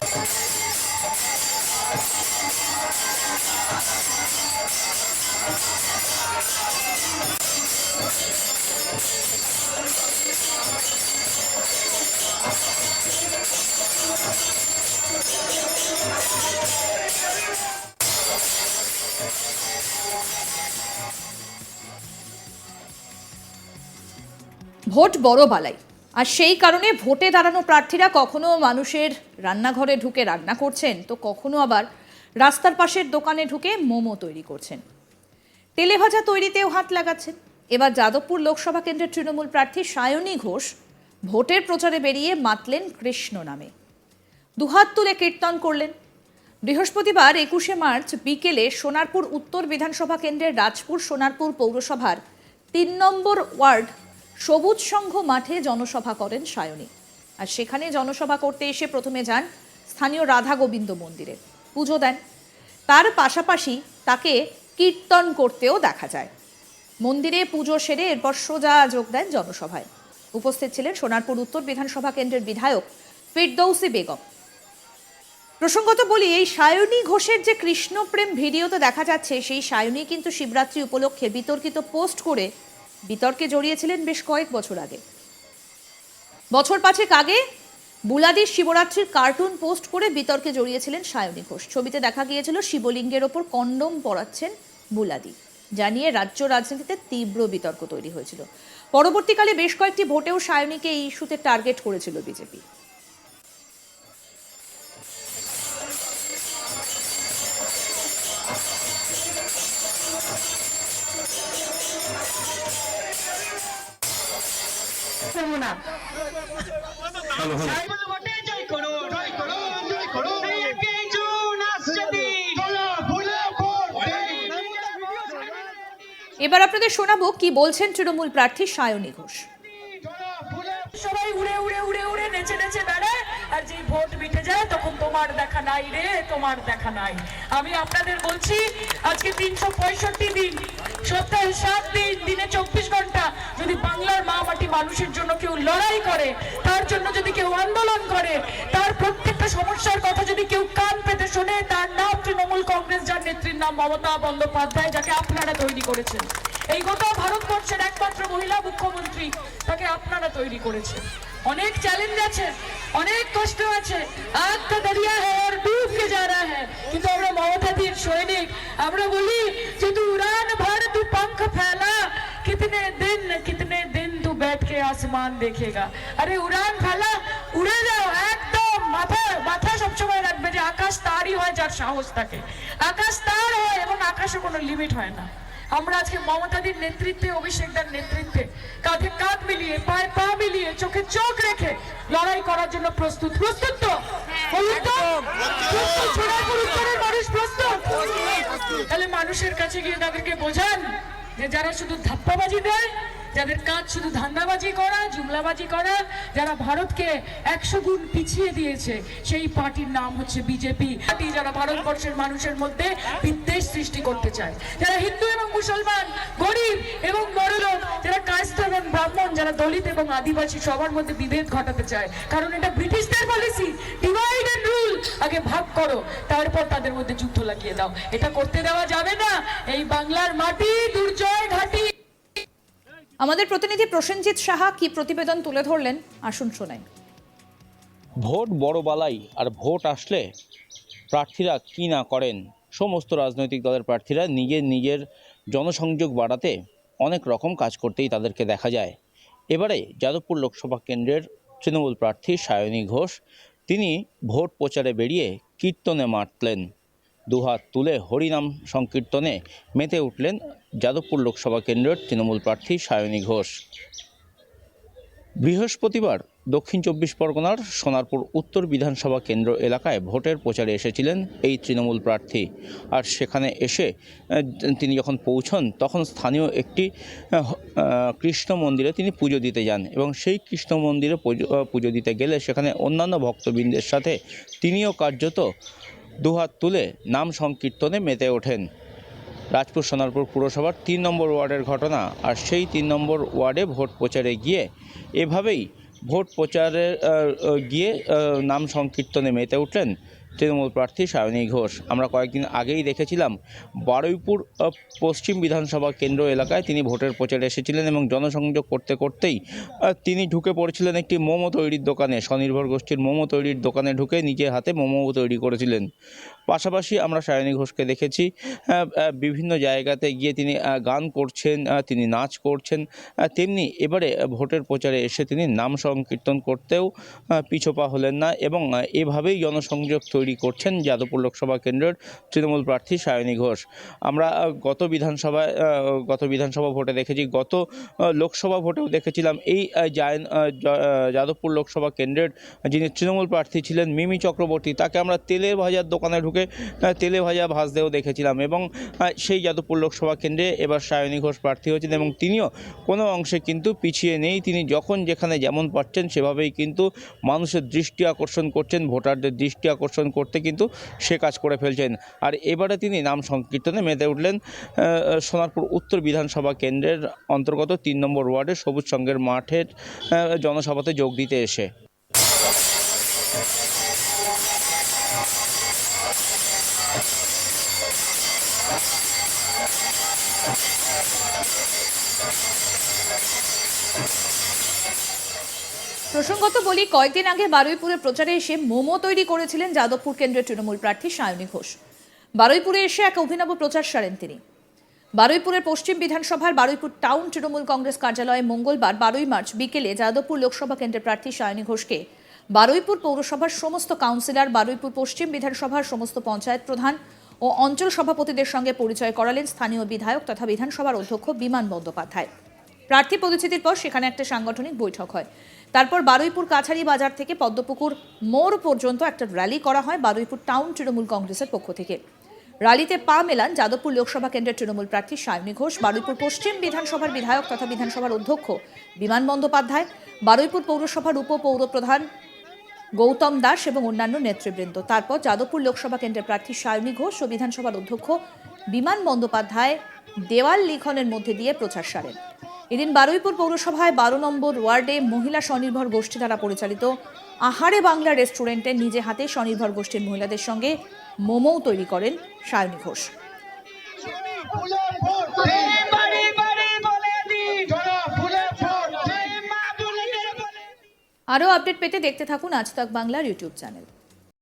Thank vote বড় বালাই। আর সেই কারণে ভোটে দাঁড়ানো প্রার্থীরা কখনো মানুষের রান্নাঘরে ঢুকে রান্না করছেন, তো কখনো আবার রাস্তার পাশের দোকানে ঢুকে মোমো তৈরি করছেন। তেলে ভাজা তৈরিতেও হাত লাগাচ্ছেন। এবার যাদবপুর লোকসভা কেন্দ্রের তৃণমূল প্রার্থী সায়নী ঘোষ ভোটের প্রচারে বেরিয়ে মাতলেন কৃষ্ণ নামে। দুহাত তুলে কীর্তন করলেন। বৃহস্পতিবার একুশে মার্চ বিকেলে সোনারপুর উত্তর বিধানসভা কেন্দ্রের রাজপুর সোনারপুর পৌরসভার তিন নম্বর ওয়ার্ড সবুজ সংঘ মাঠে জনসভা করেন সায়নী। আর সেখানে জনসভা করতে এসে প্রথমে যান স্থানীয় রাধা গোবিন্দ মন্দিরে। পুজো দেন। তার পাশাপাশি তাকে কীর্তন করতেও দেখা যায়। মন্দিরে পুজো সেরে এরপর সোজা যোগ দেন জনসভায়। উপস্থিত ছিলেন সোনারপুর উত্তর বিধানসভা কেন্দ্রের বিধায়ক ফিরদৌসি বেগম। প্রসঙ্গত বলি, এই সায়নী ঘোষের যে কৃষ্ণপ্রেম ভিডিওতে দেখা যাচ্ছে, সেই সায়নী কিন্তু শিবরাত্রি উপলক্ষে বিতর্কিত পোস্ট করে বিতর্কে জড়িয়েছিলেন বেশ কয়েক বছর আগে। বছর পাঁচেক আগে বুলাদি শিবরাত্রির কার্টুন পোস্ট করে বিতর্কে জড়িয়েছিলেন সায়নী ঘোষ। ছবিতে দেখা গিয়েছিল শিবলিঙ্গের ওপর কন্ডম পরাচ্ছেন বুলাদি জানিয়ে রাজ্য রাজনীতিতে তীব্র বিতর্ক তৈরি হয়েছিল। পরবর্তীকালে বেশ কয়েকটি ভোটেও সায়নীকে এই ইস্যুতে টার্গেট করেছিল বিজেপি। না এবার আপনাদের শোনাবো কি বলছেন তৃণমূল প্রার্থী সায়নী ঘোষ সবাই উড়ে উড়ে উড়ে উড়ে নেচে নেচে বেড়ায় আর যে ভোট মিটে তোমার দেখা নাই রে, তোমার দেখা নাই। আমি আপনাদের বলছি, আজকে তিনশো পঁয়ষট্টি দিন, সপ্তাহে সাত দিন, দিনে চব্বিশ ঘণ্টা যদি বাংলার মা মাটি মানুষের জন্য কেউ লড়াই করে, তার জন্য যদি কেউ আন্দোলন করে, তার প্রত্যেকটা সমস্যার কথা যদি কেউ কান পেতে শোনে, তার নাম তৃণমূল কংগ্রেস, যার নেত্রীর নাম মমতা বন্দ্যোপাধ্যায়, যাকে আপনারা তৈরি করেছেন। এই গোটা ভারতবর্ষের একমাত্র মহিলা মুখ্যমন্ত্রী, তাকে আপনারা তৈরি করেছেন। অনেক চ্যালেঞ্জ আছে। অনেক কষ্ট আছে আগ কা দরিয়া হ্যাঁ আর ডুব কে যা রা হ্যাঁ কিন্তু আমরা মমতাদির সৈনিক আমরা বলি যে তু উড়ান ভর তু पंख फैला कितने दिन कितने दिन तू बैठ के आसमान देखेगा আরে উড়ান ফেলা উড়ে যাও একদম মাথা মাথা সবসময় রাখবে যে আকাশ তারই হয় যার সাহস থাকে আকাশ তার হয় এবং আকাশে কোনো লিমিট হয় না আমরা আজকে মমতাদির নেতৃত্বে অভিষেকদার নেতৃত্বে কাঁধে কাঁধ মিলিয়ে পায়ে পা মিলিয়ে চোখে চোখ রেখে লড়াই করার জন্য প্রস্তুত প্রস্তুত তো? উত্তরের মানুষ প্রস্তুত? তাহলে মানুষের কাছে গিয়ে তাদেরকে বোঝান যে যারা শুধু ধাপ্পাবাজি দেয় যাদের কাজ শুধু ধান্দাবাজি করা, জুমলাবাজি করা, যারা ভারতকে একশো গুণ পিছিয়ে দিয়েছে, সেই পার্টির নাম হচ্ছে বিজেপি। পার্টি যারা ভারতবর্ষের মানুষের মধ্যে বিদ্বেষ সৃষ্টি করতে চায়। যারা হিন্দু এবং মুসলমান, গরিব এবং বড়লোক যারা কাস্ট এবং ব্রাহ্মণ, যারা দলিত এবং আদিবাসী, সবার মধ্যে বিভেদ ঘটাতে চায়। কারণ এটা ব্রিটিশদের পলিসি ডিভাইড এন্ড রুল আগে ভাগ করো, তারপর তাদের মধ্যে যুদ্ধ লাগিয়ে দাও। এটা করতে দেওয়া যাবে না। এই বাংলার মাটি, দুর্জয় ঘাটি। আমাদের প্রতিনিধি প্রসেনজিৎ সাহা কি প্রতিবেদন তুলে ধরলেন? আসুন শোনাই। ভোট বড় বালাই আর ভোট আসলে প্রার্থীরা কি না করেন? সমস্ত রাজনৈতিক দলের প্রার্থীরা নিজের নিজের জনসংযোগ বাড়াতে অনেক রকম কাজ করতেই তাদেরকে দেখা যায়। এবারে যাদবপুর লোকসভা কেন্দ্রের তৃণমূল প্রার্থী সায়নী ঘোষ, তিনি ভোট প্রচারে বেরিয়ে কীর্তনে মাতলেন। দুহাত তুলে হরিনাম সংকীর্তনে মেতে উঠলেন যাদবপুর লোকসভা কেন্দ্রের তৃণমূল প্রার্থী সায়নী ঘোষ। বৃহস্পতিবার দক্ষিণ চব্বিশ পরগনার সোনারপুর উত্তর বিধানসভা কেন্দ্র এলাকায় ভোটের প্রচারে এসেছিলেন এই তৃণমূল প্রার্থী। আর সেখানে এসে তিনি যখন পৌঁছন, তখন স্থানীয় একটি কৃষ্ণ মন্দিরে তিনি পুজো দিতে যান এবং সেই কৃষ্ণ মন্দিরে পুজো দিতে গেলে সেখানে অন্যান্য ভক্তবৃন্দের সাথে তিনিও কার্যত দুহাত তুলে নাম সংকীর্তনে মেতে ওঠেন। রাজপুর সোনারপুর পুরসভার তিন নম্বর ওয়ার্ডের ঘটনা আর সেই তিন নম্বর ওয়ার্ডে ভোট প্রচারে গিয়ে এভাবেই ভোট প্রচারে গিয়ে নাম সংকীর্তনে মেতে উঠলেন তৃণমূল প্রার্থী সায়নী ঘোষ। আমরা কয়েকদিন আগেই দেখেছিলাম, বারুইপুর পশ্চিম বিধানসভা কেন্দ্র এলাকায় তিনি ভোটের প্রচারে এসেছিলেন এবং জনসংযোগ করতে করতেই তিনি ঢুকে পড়েছিলেন একটি মোমো তৈরির দোকানে। স্বনির্ভর গোষ্ঠীর মোমো তৈরির দোকানে ঢুকে নিজের হাতে মোমো তৈরি করেছিলেন। পাশাপাশি আমরা সায়নী ঘোষকে দেখেছি বিভিন্ন জায়গাতে গিয়ে তিনি গান করছেন তিনি নাচ করছেন তেমনি এবারে ভোটের প্রচারে এসে তিনি নাম সংকীর্তন করতেও পিছপা হলেন না এবং এভাবেই জনসংযোগ তৈরি করছেন যাদবপুর লোকসভা কেন্দ্রের তৃণমূল প্রার্থী সায়নী ঘোষ। আমরা গত বিধানসভায় গত বিধানসভা ভোটে দেখেছি, গত লোকসভা ভোটেও দেখেছিলাম এই জায়ন যাদবপুর লোকসভা কেন্দ্রের যিনি তৃণমূল প্রার্থী ছিলেন মিমি চক্রবর্তী, তাকে আমরা তেলের ভাজার দোকানে ঢুকে তেলে ভাজা ভাজতেও দেখেছিলাম এবং সেই যাদবপুর লোকসভা কেন্দ্রে এবার সায়নী ঘোষ প্রার্থী হয়েছেন এবং তিনিও কোনো অংশে কিন্তু পিছিয়ে নেই। তিনি যখন যেখানে যেমন পাচ্ছেন সেভাবেই কিন্তু মানুষের দৃষ্টি আকর্ষণ করছেন, ভোটারদের দৃষ্টি আকর্ষণ করতে কিন্তু সে কাজ করে ফেলছেন। আর এবারে তিনি নাম সংকীর্তনে মেতে উঠলেন সোনারপুর উত্তর বিধানসভা কেন্দ্রের অন্তর্গত তিন নম্বর ওয়ার্ডে সবুজ সংঘের মাঠের জনসভাতে যোগ দিতে এসে। প্রসঙ্গত বলি, কয়েকদিন আগে বারুইপুরে প্রচারে এসে মোমো তৈরি করেছিলেন যাদবপুর কেন্দ্রের তৃণমূল প্রার্থী সায়নী ঘোষ। বারুইপুরে এসে এক অভিনব প্রচার সারেন তিনি। বারুইপুরের পশ্চিম বিধানসভার বারুইপুর টাউন তৃণমূল কংগ্রেস কার্যালয়ে মঙ্গলবার বারোই মার্চ বিকেলে যাদবপুর লোকসভা কেন্দ্রের প্রার্থী সায়নী ঘোষকে বারুইপুর পৌরসভার সমস্ত কাউন্সিলর, বারুইপুর পশ্চিম বিধানসভার সমস্ত পঞ্চায়েত প্রধান ও অঞ্চল সভাপতিদের সঙ্গে পরিচয় করালেন স্থানীয় বিধায়ক তথা বিধানসভার অধ্যক্ষ বিমান বন্দ্যোপাধ্যায়। প্রার্থী পদচ্যুতির পর সেখানে একটা সাংগঠনিক বৈঠক হয়। তারপর বারুইপুর কাছারি বাজার থেকে পদ্মপুকুর মোড় পর্যন্ত একটা র্যালি করা হয় বারুইপুর টাউন তৃণমূল কংগ্রেসের পক্ষ থেকে। র্যালিতে পা মেলান যাদবপুর লোকসভা কেন্দ্রের তৃণমূল প্রার্থী সায়নী ঘোষ, বারুইপুর পশ্চিম বিধানসভার বিধায়ক তথা বিধানসভার অধ্যক্ষ বিমান বন্দ্যোপাধ্যায়, বারুইপুর পৌরসভার উপ পৌরপ্রধান গৌতম দাস এবং অন্যান্য নেতৃবৃন্দ। তারপর যাদবপুর লোকসভা কেন্দ্রের প্রার্থী সায়নী ঘোষ ও বিধানসভার অধ্যক্ষ বিমান বন্দ্যোপাধ্যায় দেওয়াল লিখনের মধ্যে দিয়ে প্রচার সারেন। এদিন বারুইপুর পৌরসভায় বারো নম্বর ওয়ার্ডে মহিলা স্বনির্ভর গোষ্ঠী দ্বারা পরিচালিত আহারে বাংলা রেস্টুরেন্টে নিজে হাতে স্বনির্ভর গোষ্ঠীর মহিলাদের সঙ্গে মোমো তৈরি করেন সায়নী ঘোষ। আরও আপডেট পেতে দেখতে থাকুন আজ তাক বাংলার ইউটিউব চ্যানেল।